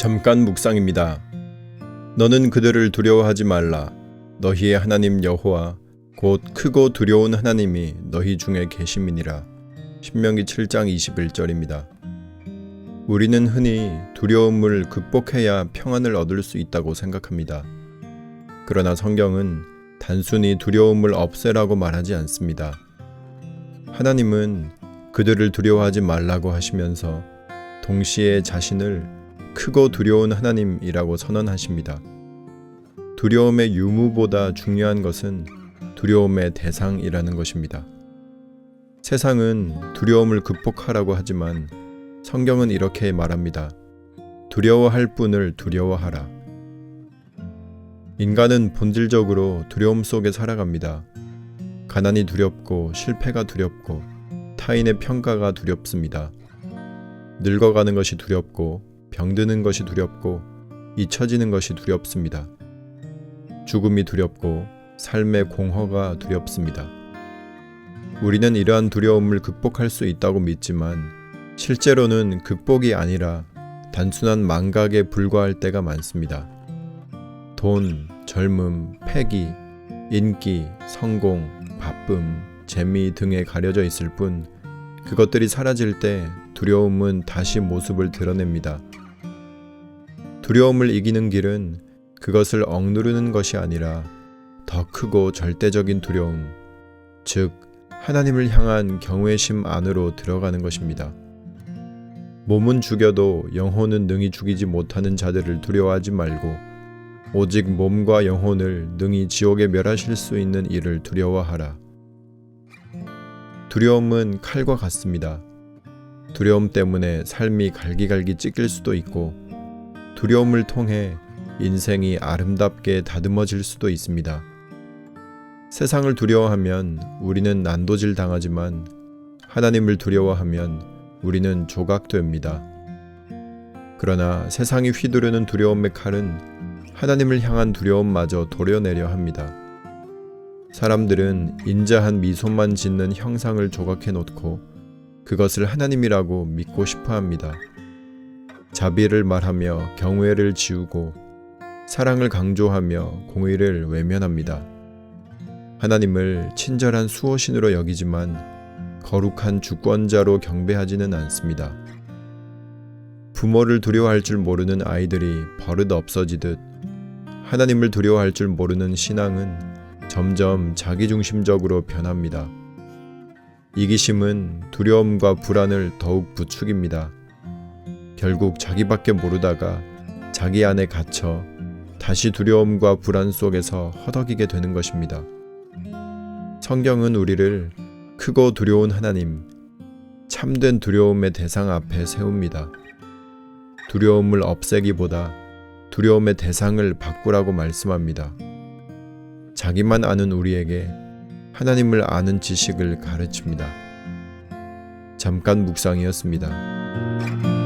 잠깐 묵상입니다. 너는 그들을 두려워하지 말라. 너희의 하나님 여호와 곧 크고 두려운 하나님이 너희 중에 계심이니라. 신명기 7장 21절입니다. 우리는 흔히 두려움을 극복해야 평안을 얻을 수 있다고 생각합니다. 그러나 성경은 단순히 두려움을 없애라고 말하지 않습니다. 하나님은 그들을 두려워하지 말라고 하시면서 동시에 자신을 크고 두려운 하나님이라고 선언하십니다. 두려움의 유무보다 중요한 것은 두려움의 대상이라는 것입니다. 세상은 두려움을 극복하라고 하지만 성경은 이렇게 말합니다. 두려워할 뿐을 두려워하라. 인간은 본질적으로 두려움 속에 살아갑니다. 가난이 두렵고 실패가 두렵고 타인의 평가가 두렵습니다. 늙어가는 것이 두렵고 병드는 것이 두렵고 잊혀지는 것이 두렵습니다. 죽음이 두렵고 삶의 공허가 두렵습니다. 우리는 이러한 두려움을 극복할 수 있다고 믿지만 실제로는 극복이 아니라 단순한 망각에 불과할 때가 많습니다. 돈, 젊음, 패기, 인기, 성공, 바쁨, 재미 등에 가려져 있을 뿐 그것들이 사라질 때 두려움은 다시 모습을 드러냅니다. 두려움을 이기는 길은 그것을 억누르는 것이 아니라 더 크고 절대적인 두려움, 즉 하나님을 향한 경외심 안으로 들어가는 것입니다. 몸은 죽여도 영혼은 능히 죽이지 못하는 자들을 두려워하지 말고 오직 몸과 영혼을 능히 지옥에 멸하실 수 있는 이를 두려워하라. 두려움은 칼과 같습니다. 두려움 때문에 삶이 갈기갈기 찢길 수도 있고 두려움을 통해 인생이 아름답게 다듬어질 수도 있습니다. 세상을 두려워하면 우리는 난도질 당하지만 하나님을 두려워하면 우리는 조각됩니다. 그러나 세상이 휘두르는 두려움의 칼은 하나님을 향한 두려움마저 도려내려 합니다. 사람들은 인자한 미소만 짓는 형상을 조각해 놓고 그것을 하나님이라고 믿고 싶어 합니다. 자비를 말하며 경외를 지우고 사랑을 강조하며 공의를 외면합니다. 하나님을 친절한 수호신으로 여기지만 거룩한 주권자로 경배하지는 않습니다. 부모를 두려워할 줄 모르는 아이들이 버릇 없어지듯 하나님을 두려워할 줄 모르는 신앙은 점점 자기중심적으로 변합니다. 이기심은 두려움과 불안을 더욱 부추깁니다. 결국 자기밖에 모르다가 자기 안에 갇혀 다시 두려움과 불안 속에서 허덕이게 되는 것입니다. 성경은 우리를 크고 두려운 하나님, 참된 두려움의 대상 앞에 세웁니다. 두려움을 없애기보다 두려움의 대상을 바꾸라고 말씀합니다. 자기만 아는 우리에게 하나님을 아는 지식을 가르칩니다. 잠깐 묵상이었습니다.